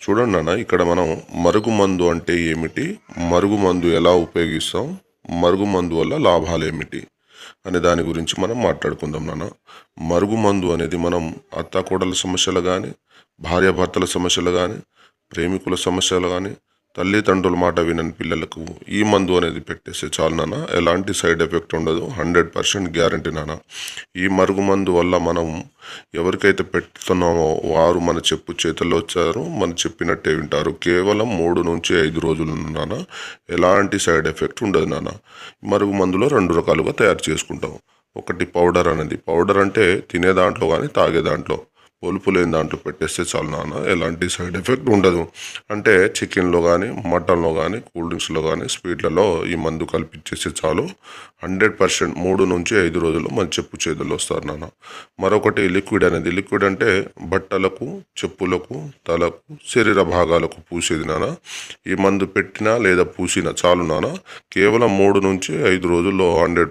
చూడండి నాన్న ఇక్కడ మనం మరుగుమందు అంటే ఏమిటి? మరుగుమందు ఎలా ఉపయోగిస్తాం? మరుగుమందు వల్ల లాభాలు ఏమిటి? అనే దాని గురించి మనం మాట్లాడుకుందాం నాన్న. మరుగుమందు అనేది మనం అత్తాకోడల సమస్యలు కానీ భార్యాభర్తల సమస్యలు కానీ ప్రేమికుల సమస్యలు కానీ తల్లిదండ్రుల మాట వినని పిల్లలకు ఈ మందు అనేది పెట్టేస్తే చాలు నాన్న. ఎలాంటి సైడ్ ఎఫెక్ట్ ఉండదు. హండ్రెడ్ పర్సెంట్ గ్యారంటీ నాన్న. ఈ మరుగు మందు వల్ల మనం ఎవరికైతే పెడుతున్నామో వారు మన చెప్పు చేతుల్లో వచ్చారు మన చెప్పినట్టే వింటారు. కేవలం మూడు నుంచి ఐదు రోజులు నాన్న. ఎలాంటి సైడ్ ఎఫెక్ట్ ఉండదు నాన్న. మరుగు మందులో రెండు రకాలుగా తయారు చేసుకుంటాం. ఒకటి పౌడర్ అనేది. పౌడర్ అంటే తినే దాంట్లో కానీ తాగే దాంట్లో. పొలుపు లేని దాంట్లో పెట్టేస్తే చాలు నాన్న. ఎలాంటి సైడ్ ఎఫెక్ట్ ఉండదు. అంటే చికెన్లో కానీ మటన్లో కానీ కూల్ డ్రింక్స్లో కానీ స్వీట్లలో ఈ మందు కల్పించేస్తే చాలు. హండ్రెడ్ పర్సెంట్ మూడు నుంచి ఐదు రోజులు మన చెప్పు చేతులు వస్తారు నాన్న. మరొకటి లిక్విడ్ అనేది. లిక్విడ్ అంటే బట్టలకు చెప్పులకు తలకు శరీర భాగాలకు పూసేది నాన్న. ఈ మందు పెట్టినా లేదా పూసినా చాలు నాన్న. కేవలం మూడు నుంచి ఐదు రోజుల్లో హండ్రెడ్